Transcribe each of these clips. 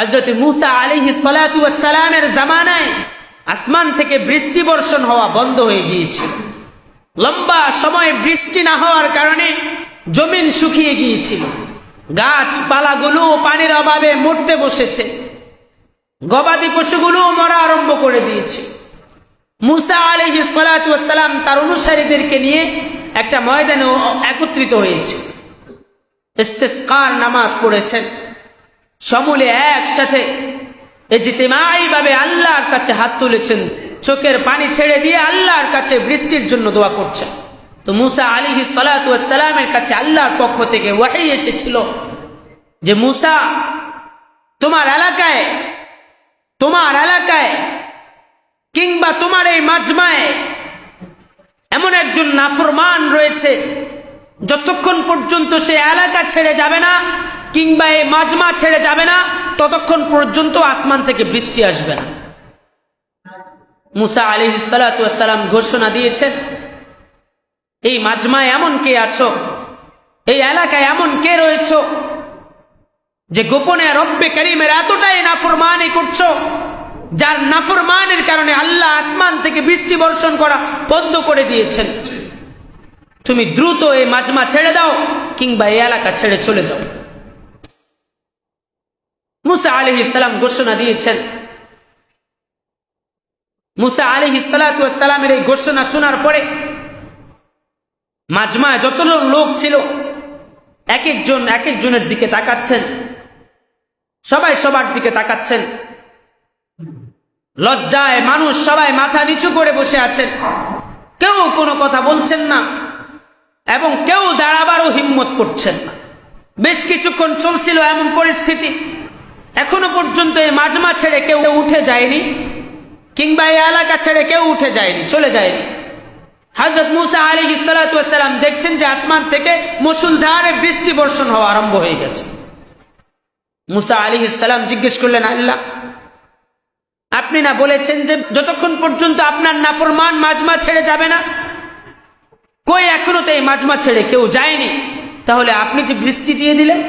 হজরত মুসা আলী সালামের জামানায় আসমান থেকে বৃষ্টি বর্ষণ হওয়া বন্ধ হয়ে গিয়েছিল লম্বা সময় বৃষ্টি না হওয়ার কারণে জমিন শুকিয়ে গিয়েছিল। গাছপালাগুলো পানির অভাবে মরতে বসেছে। গবাদি পশুগুলো মরা আরম্ভ করে দিয়েছে। মুসা আলহ সালাম তার অনুসারীদেরকে নিয়ে একটা ময়দানে একত্রিত হয়েছে। নামাজ পড়েছেন। সমূলে একসাথে ভাবে আল্লাহর কাছে হাত তুলেছেন, চোখের পানি ছেড়ে দিয়ে আল্লাহর কাছে বৃষ্টির জন্য দোয়া করছেন। তো মুসা আলী সালামের কাছে আল্লাহর পক্ষ থেকে ওয়াহি এসেছিল যে, মুসা, তোমার এলাকায় তোমার এলাকায় কিংবা তোমার এই মাজমায় এমন একজন নাফরমান রয়েছে, যতক্ষণ পর্যন্ত সে এলাকা ছেড়ে যাবে না কিংবা এই মাজমা ছেড়ে যাবে না, ততক্ষণ পর্যন্ত আসমান থেকে বৃষ্টি আসবে না। মুসা আলী সালাম ঘোষণা দিয়েছেন, এই মাজমায় এমন কে আছো? এই এলাকায় এমন কে রয়েছ? যে গোপনে রব্বে করিমের এতটাই নাফরমানি করছ, যার নাফরমানের কারণে আল্লাহ আসমান থেকে বৃষ্টি বর্ষণ করা বন্ধ করে দিয়েছেন। তুমি দ্রুত এই মাজমা ছেড়ে দাও, কিংবা এই এলাকা ছেড়ে চলে যাও। মুসা আলি ইসলাম ঘোষণা দিয়েছেন। মুসা আলি ইসালামের এই ঘোষণা শোনার পরে মাজমায় যত লোক ছিল, এক একজন এক একজনের দিকে তাকাচ্ছেন। সবাই সবার দিকে তাকাচ্ছেন। লজ্জায় মানুষ সবাই মাথা নিচু করে বসে আছেন। কেউ কোনো কথা বলছেন না এবং কেউ দাঁড়াবারও হিম্মত করছেন না। বেশ কিছুক্ষণ চলছিল এমন পরিস্থিতি। এখনও পর্যন্ত এই মাজমা ছেড়ে কেউ উঠে যায়নি, কিংবা এই এলাকা ছেড়ে কেউ উঠে যায়নি, চলে যায়নি। হজরত মুসা আলী ইসালাতাম দেখছেন যে আসমান থেকে মুসুলধারে বৃষ্টি বর্ষণ হওয়া আরম্ভ হয়ে গেছে। মুসা আলী ইসালাম জিজ্ঞেস করলেন, আল্লাহ, আপনি না বলেছেন যে যতক্ষণ পর্যন্ত আপনার নাফরমান মাজমা ছেড়ে যাবে না, কই এখনও তো এই মাজমা ছেড়ে কেউ যায়নি? তাহলে আপনি যে বৃষ্টি দিয়ে দিলেন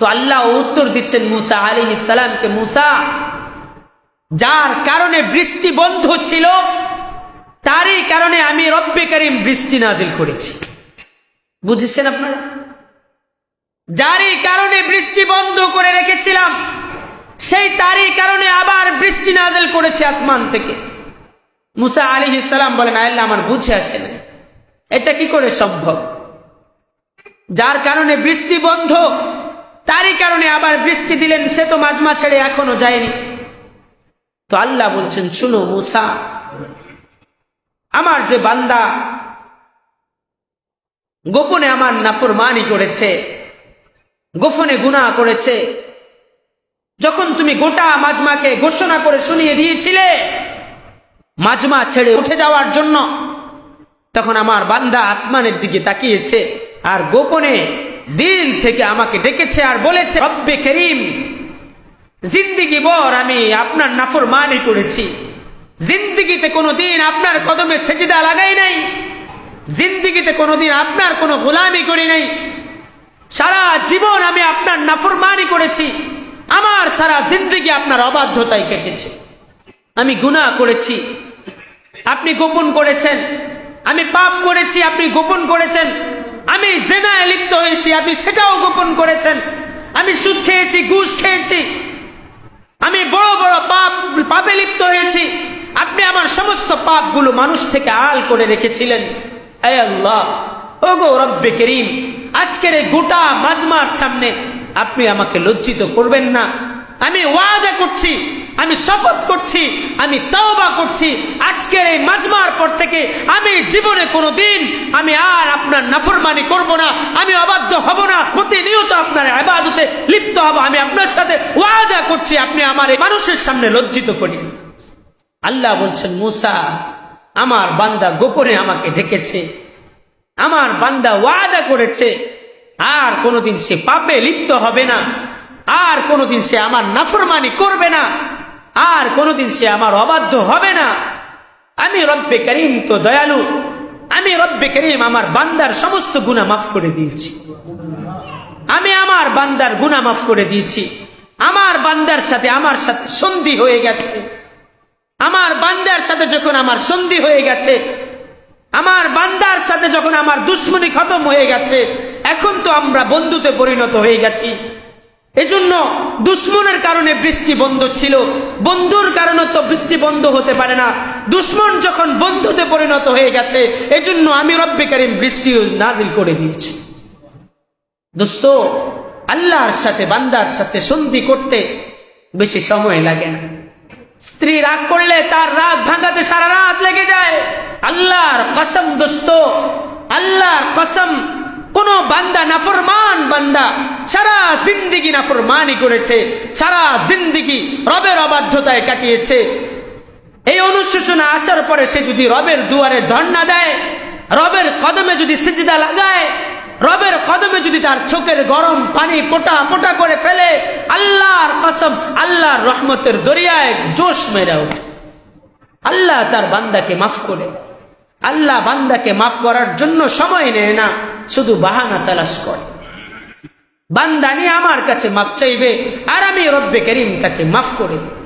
তো আল্লাহ উত্তর দিচ্ছেন মুসা আলী ইসালামকে মুসা, যার কারণে বৃষ্টি বন্ধ ছিল, তারই কারণে আমি রব্বে করিম বৃষ্টি নাজিল করেছি। বুঝেছেন আপনারা? যারই কারণে বৃষ্টি বন্ধ করে রেখেছিলাম, সেই তারই কারণে আবার বৃষ্টি নাজেল করেছে আসমান থেকে। মুসা আলী ইসলাম বলেন আল্লাহ, আমার বুঝে আসে না এটা কি করে সম্ভব? যার কারণে বৃষ্টি বন্ধ তারই কারণে আবার বৃষ্টি দিলেন, সে তো মাজমা ছেড়ে এখনও যায়নি। তো আল্লাহ বলছেন, শুনো মুসা, আমার যে বান্দা গোপনে আমার নাফরমানি করেছে, গোপনে গুণা করেছে, যখন তুমি গোটা মাজমাকে ঘোষণা করে শুনিয়ে দিয়েছিলে মাজমা ছেড়ে উঠে যাওয়ার জন্য, তখন আমার বান্দা আসমানের দিকে তাকিয়েছে আর গোপনে দিল থেকে আমাকে ডেকেছে আর বলেছে, রব্বে করিম, জিন্দিগি বর, আমি আপনার নাফর মানি করেছি। জিন্দিগিতে কোনোদিন আপনার কদমে সেজিদা লাগাই নাই। জিন্দিগিতে কোনোদিন আপনার কোনো গোলামি করি নাই। সারা জীবন আমি আপনার নাফরমানি করেছি। আমার সারা জিন্দিগি আপনার অবাধ্যতায় কেটেছে। আমি গুনাহ করেছি। আপনি গোপন করেছেন। আমি পাপ করেছি, আপনি গোপন করেছেন। আমি আপনি সেটাও গোপন করেছেন। আমি সুদ খেয়েছি, ঘুষ খেয়েছি। আমি বড় বড় পাপ, পাপে লিপ্ত হয়েছি। আপনি আমার সমস্ত পাপগুলো মানুষ থেকে আল করে রেখেছিলেন। আজকের গোটা মাজমার সামনে আপনি আমাকে লজ্জিত করবেন না। আমি ওয়াদা করছি আমি শপথ করছি, আমি তওবা করছি। আজকের এই মাজমার পর থেকে আমি জীবনে কোনো দিন আমি আর আপনার নাফরমানি করব না, আমি অবাধ্য হব না। প্রতিনিয়ত আপনার আবাদতে লিপ্ত হব। আমি আপনার সাথে ওয়াদা করছি, আপনি আমার এই মানুষের সামনে লজ্জিত করি। আল্লাহ বলছেন, মুসা, আমার বান্দা গোপনে আমাকে ডেকেছে। আমার বান্দা ওয়াদা করেছে। আর কোনোদিন সে পাপে লিপ্ত হবে না। আর কোনোদিন সে আমার নাফরমানি করবে না। আর কোনোদিন সে আমার অবাধ্য হবে না। আমি রব্বে করিম তো দয়ালু, আমি রব্বে করিম আমার বান্দার সমস্ত গুণা মাফ করে দিয়েছি। আমি আমার বান্দার গুণা মাফ করে দিয়েছি। আমার বান্দার সাথে আমার সাথে সন্ধি হয়ে গেছে। আমার বান্দার সাথে যখন আমার সন্ধি হয়ে গেছে, আমার বান্দার সাথে যখন আমার দুশ্মনী খতম হয়ে গেছে, এখন তো আমরা বন্ধুতে পরিণত হয়ে গেছি। এজন্য দুশ্মনের কারণে বৃষ্টি বন্ধ ছিল। বন্ধুর কারণে তো বৃষ্টি বন্ধ হতে পারে না। দুশ্মন যখন বন্ধুতে পরিণত হয়ে গেছে, এজন্য আমি রব্বে কারিম বৃষ্টি নাজিল করে দিয়েছি। দোস্ত, আল্লাহর সাথে, বান্দার সাথে সন্ধি করতে বেশি সময় লাগে না। স্ত্রী রাগ করলে তার রাগ ভাঙাতে সারা রাত লেগে যায়। আল্লাহর কসম দোস্ত, আল্লাহর কসম, কোন বান্দা নাফরমান বান্দা জিন্দিগি নাফরমানি করেছে, সারা জিন্দিগি রবের অবাধ্যতায় কাটিয়েছে। এই অনুশোচনা আসার পরে সে যদি রবের দুয়ারে ধর্ণা দেয়, রবের কদমে যদি সিজদা লাগায়, রবের কদমে যদি তার চোখের গরম পানি পোটা পোটা করে ফেলে, আল্লাহর কসম, আল্লাহর রহমতের দরিয়ায় জোশ মেরে ওঠে। আল্লাহ তার বান্দাকে মাফ করে আল্লাহ বান্দাকে মাফ করার জন্য সময় নেয় না, শুধু বাহানা তালাশ করে। বান্দা নিয়ে আমার কাছে মাফ চাইবে আর আমি রব্বে করিম তাকে মাফ করে দিই